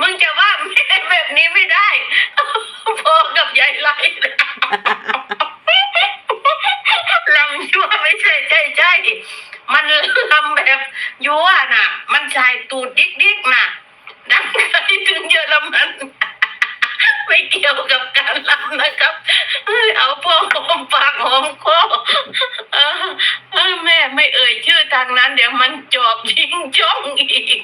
มึงจะว่าแม่แบบนี้ไม่ได้ พอกับยายไล่ลำยั่วไม่ใช่ใช่ใช่มันลำแบบยั่วน่ะ มันชายตูดดิกดิกๆน่ะดังไกลถึงเยอรมันไม่เกี่ยวกับการลำนะครับ เอ้ยเอาพอหอมปากหอมคอเออเออแม่ไม่เอ่ยชื่อทางนั้น เดี๋ยวมันจอบยิงจ้องอีก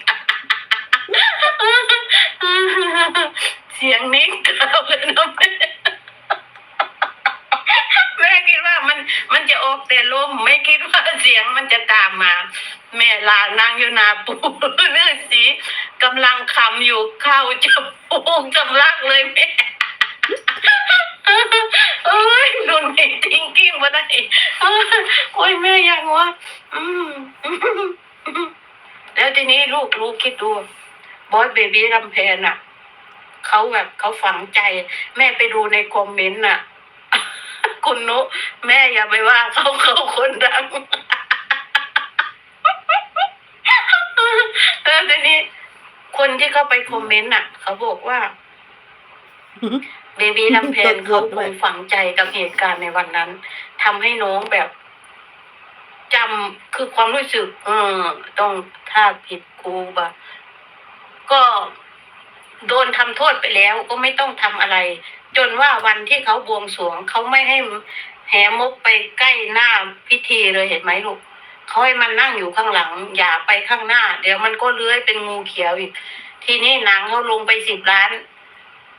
เสียงนี้เก่าเลยนะแม่ แม่คิดว่ามันมันจะออกแต่ลมไม่คิดว่าเสียงมันจะตา มา แม่ลานางอยู่นาปูเลื่อดสีกำลังคำอยู่เข้าจะปูกำลังเลยแม่เอ้ยโดนไม่ทิ้งกิ้งมาได้เอ้ยโอ้ยแม่ยังวะอืมแล้วทีนี้ลูกลูกคิดดูบอยเบบี้รำเพนอะเขาแบบเขาฝังใจ แม่ไปดูในคอมเมนต์น่ะ คุณนุแม่อย่าไปว่าเขาเขาคนดัง เออทีนี้คนที่เขาไปคอมเมนต์น่ะ เขาบอกว่าเบบี้ลำเพนเขาคงฝังใจกับเหตุการณ์ในวันนั้นทำให้น้องแบบจำคือความรู้สึก เออ ต้องถ้าผิดครูบะก็โดนทำโทษไปแล้วก็ไม่ต้องทำอะไร จนว่าวันที่เขาบวงสรวงเขาไม่ให้แหมกไปใกล้หน้าพิธีเลยเห็นไหมลูก เขาให้มันนั่งอยู่ข้างหลัง อย่าไปข้างหน้า เดี๋ยวมันก็เลื้อยเป็นงูเขียวอีก ทีนี้หนังเขาลงไปสิบล้าน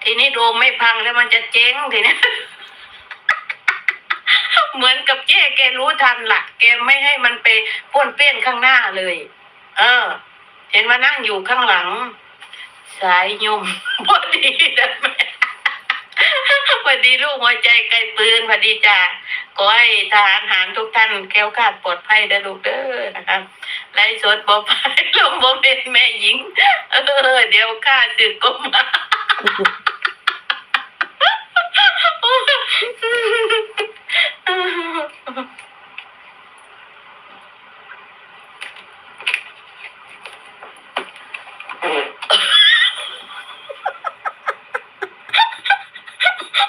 ทีนี้โดมไม่พังแล้วมันจะเจ๊งทีนี้เหมือนกับเจ๊แกรู้ทันหละ่ะแกไม่ให้มันไปป้วนเปี้ยนข้างหน้าเลย เออ เห็นมานั่งอยู่ข้างหลัง สายยมพอดีนะแม่ พอดีลูกหัวใจไกลปืนพอดีจ้าขอให้ทหารหารทุกท่านแค้วคาดปลอดภัยได้ลูกเด้อนะครับไล่สดบอไปลงบ่เป็นแม่หญิง เออ เดี๋ยวข้าสึกก็มา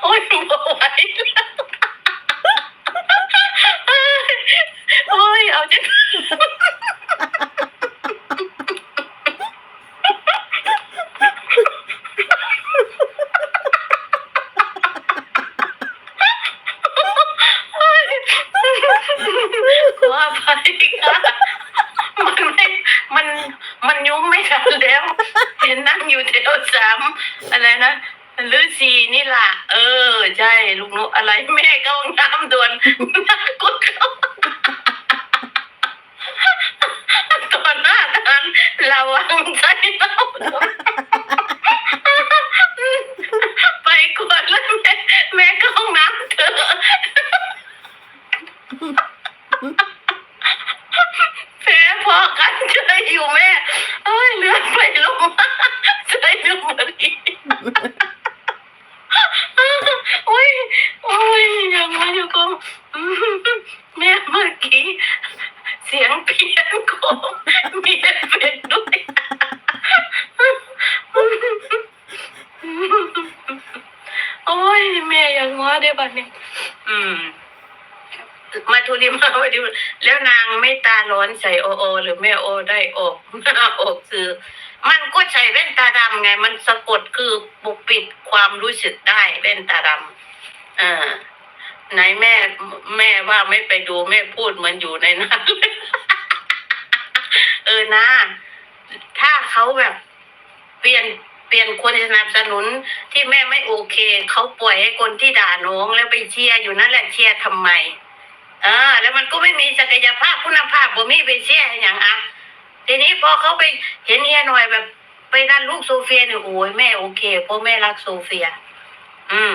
โอ้ยบ่ไหวแล้วโอ้ย เอาจะขออภัยค่ะมันไม่มัน มันยุ้มไม่ทันแล้ว เห็นนั่งอยู่แถวสามอะไรนะลือสีนี่ล่ะ เออ ใช่ ลูกนุอะไรแม่เข้าห้องน้ำด่วนน่ากดเข้าตอนหน้านั้นระวังใจเราไปก่อนแล้วแม่แม่เข้าห้องน้ำเถอะแผลพอกันเจออยู่แม่ เอ้ยเลือดไปลงมาใจลูกมาดี โอ้ย โอ้ยยังไงอยู่ก็อืมแม่เมื่อกี้ เสียงเพี้ยนของมีเอฟเฟกต์ด้วย โอ้ย แม่ยัง ง้อได้บัดนี้อืม มาทุลิมาวันนี้แล้วนางไม่ตาร้อนใส่โอโอ หรือแม่โอได้ออกออกสื่อมันก็ใส่แว่นตาดำไง มันสะกดคือปกปิดความรู้สึกได้แว่นตาดำอ่าไหนแม่แม่ว่าไม่ไปดูแม่พูดเหมือนอยู่ในนั้นเออนะ ถ้าเขาแบบ เปลี่ยน เปลี่ยนคนสนับสนุนที่แม่ไม่โอเคเขาปล่อยให้คนที่ด่าน้องแล้วไปเชียร์อยู่นั่นแหละเชียร์ทำไมอ่าแล้วมันก็ไม่มีศักยภาพคุณภาพบ่มีไปเชียร์อย่างอะทีนี้พอเขาไปเห็นเฮียหน่อยแบบ ไปนั่นลูกโซเฟียเนี่ยโอ้ยแม่โอเคเพราะแม่รักโซเฟีย อืม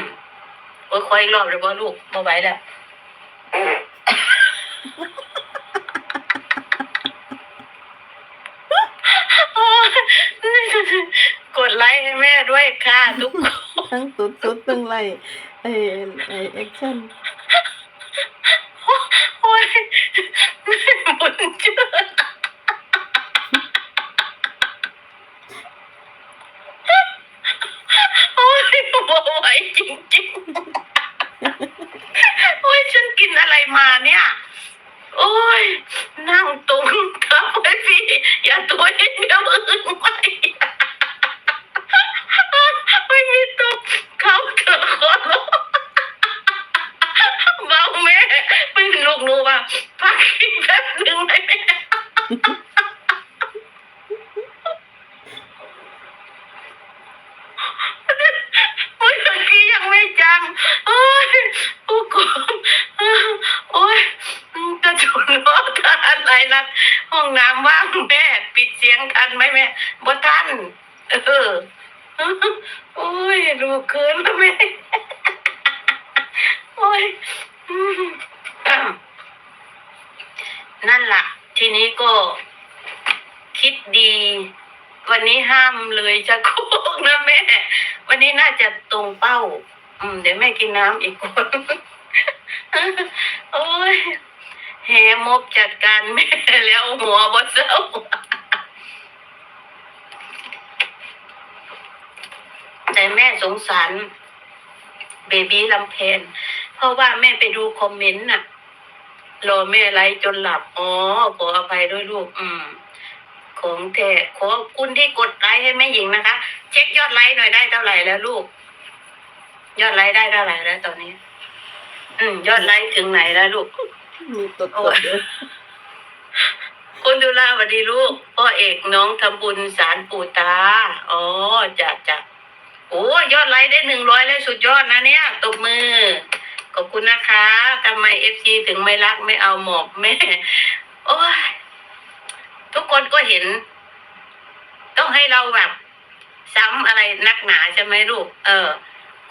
โอ้ยคอยอีกรอบเลยบ่ลูกบ่ไหวแล้ว ด้วยค่ะทุกคนทั้งสุดสุดตึงไรไอไอแอคชั่นโอ้ยบุญเชื่โอ้ยไหวจริงจริงโอ้ยฉันกินอะไรมาเนี่ย โอ้ย นั่งตรงทับพี่ อย่าตัวเองเดี๋ยวมึงนไป ตัวเขาเถอะขอร้องเบาแม่ไม่ลูกหนูว่าพักอีกแป๊บหนึ่งได้ไหมโอ้ยเมื่อกี้ยังไม่จำโอ้ยโอ้โหโอ้ยกระจุนรอทานอะไรนะห้องน้ำว่างแม่ ปิดเสียงทันไหมแม่บ่ทันเออ โอ้ยลูเกินแล้วแม่โอ้ยนั่นล่ะ ทีนี้ก็คิดดี วันนี้ห้ามเลยจะโคกนะแม่ วันนี้น่าจะตรงเป้า อืม เดี๋ยวแม่กินน้ำอีกคนโอ้ยแหมบจัดการแม่แล้วหัวบ่เศร้า แต่แม่สงสารเบบี้ลำเพนเพราะว่าแม่ไปดูคอมเมนต์น่ะ รอแม่ไลฟ์จนหลับ อ๋อ ขออภัยด้วยลูก อืม ของแท้ขอบคุณที่กดไลค์ให้แม่หญิงนะคะ เช็คยอดไลค์หน่อยได้เท่าไหร่แล้วลูก ยอดไลค์ได้เท่าไหร่แล้วตอนนี้ อืม ยอดไลค์ถึงไหนแล้วลูกมีตดโอ้ตดยด้วยคุณดุลาสวัสดีลูก พ่อเอกน้องทำบุญสารปู่ตา อ๋อจ้ะจ้ะ โอ้ยอดไลค์ได้หนึ่งร้อยแล้วสุดยอดนะเนี่ยตบมือ ขอบคุณนะคะทำไมเอฟซีถึงไม่รักไม่เอาหมอกแม่ โอ้ยทุกคนก็เห็น ต้องให้เราแบบ ซ้ำอะไรนักหนาใช่ไหมลูก เออ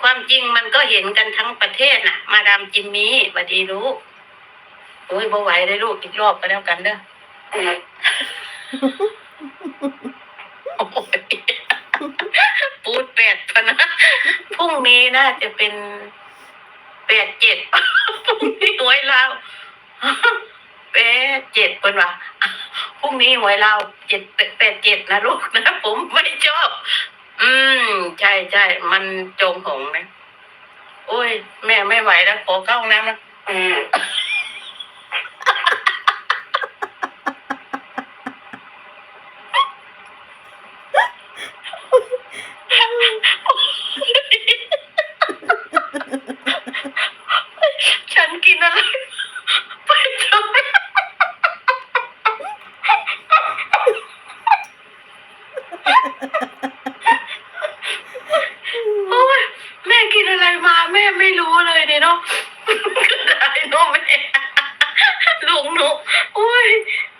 ความจริงมันก็เห็นกันทั้งประเทศน่ะ มาดามจิมมี่สวัสดีลูกโอ้ยบ่ไหวเลยลูกอีกรอบก็แล้วกันเด้อ โอ้ย ปูดแปดพะนะ พรุ่งนี้น่าจะเป็นแปดเจ็ดพรุ่งนี้หวยลาแปดเจ็ดเป็นว่าพรุ่งนี้หวยลาเจ็ดแปดเจ็ดนะลูกนะ ผมไม่ชอบ อืม ใช่ใช่มันจงหงนะ โอ้ย แม่ไม่ไหวแล้วขอเข้าห้องน้ำนะอืม ฉันกินอะไรไปทำไมโอ้ยแม่กิน อะไรมาแม่ไม่รู้เลยเนี่ยเนาะก็ได้เนาะแม่ลุงหนูโอ้ย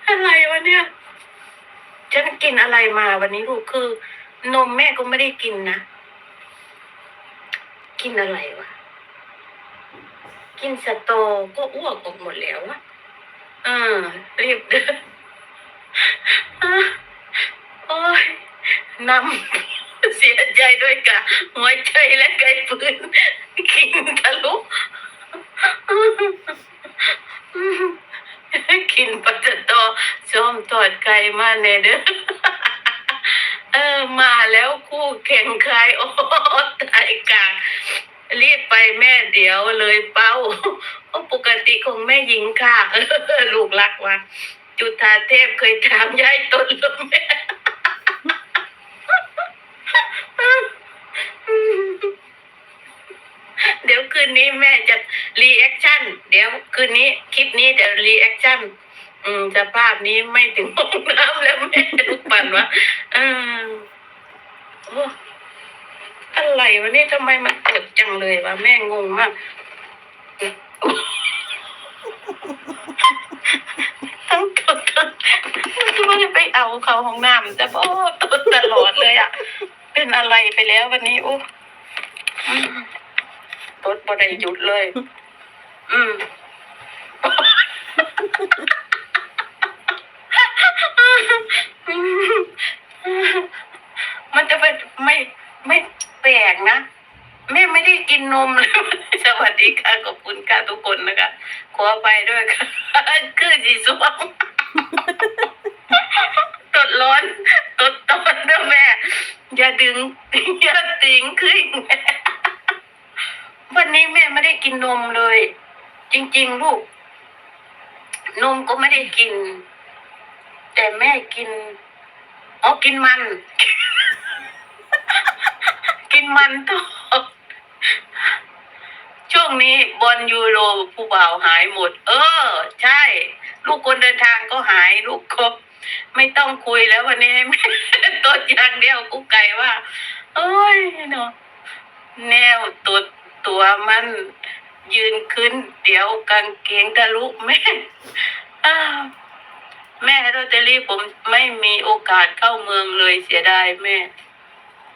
อะไรวะเนี่ยฉันกินอะไรมาวันนี้ลูกคือ นมแม่ก็ไม่ได้กินนะ กินอะไรวะ กินสตอก็อ้วกออกหมดแล้วอะเออรีบเดินอะโอ้ยนำ เสียใจด้วยกะหัวใจและไกลปืนกินทะลุกินปัสตอส้มทอดไก่มาเนเด้อเออมาแล้วคู่แข่งใครโอ้ตายกากรีบไปแม่เดี๋ยวเลยเป้าปกติของแม่หญิงค่ะลูกรักว่ะจุธาเทพเคยถามยายตนล้วแม่ เดี๋ยวคืนนี้แม่จะรีแอคชั่น เดี๋ยวคืนนี้คลิปนี้เดี๋ยวรีแอคชั่น อืมสภาพนี้ไม่ถึงห้องน้ำแล้วแม่ลูกปั่นวะเออโอ้อะไรวะนี่ทำไมมันกดจังเลยวะแม่งงมาก ทั้งตดทั้งไม่ได้ไปเอาเขาห้องน้ำแต่โอ้ตดตลอดเลยอะ เป็นอะไรไปแล้ววันนี้โอ้ อืมตดบ่ได้หยุดเลย อืมมันจะเป็นไม่ไม่แปลกนะแม่ไม่ได้กินนมเลยสวัสดีค่ะขอบคุณค่ะทุกคนนะคะ ขอไปด้วยค่ะคือสีสวงตดร้อน ตดตอนด้วยแม่ อย่าดึง อย่าติงขึ้นแม่ วันนี้แม่ไม่ได้กินนมเลย จริง ๆ ลูก นมก็ไม่ได้กิน แต่แม่กินอ๋อกินมัน กินมันตัวช่วงนี้บอลยูโรผู้บ่าวหายหมด เออ ใช่ ลูกคนเดินทางก็หายลูกครบ ไม่ต้องคุยแล้ววันนี้ให้แม่ตัวอย่างเดียวกุ๊กไก่ว่าโอ้ยเนาะแนวตัว ตัวมันยืนขึ้น เดี๋ยวกางเกงทะลุแม่แม่โรตเตอรี่ผมไม่มีโอกาสเข้าเมืองเลยเสียดายแม่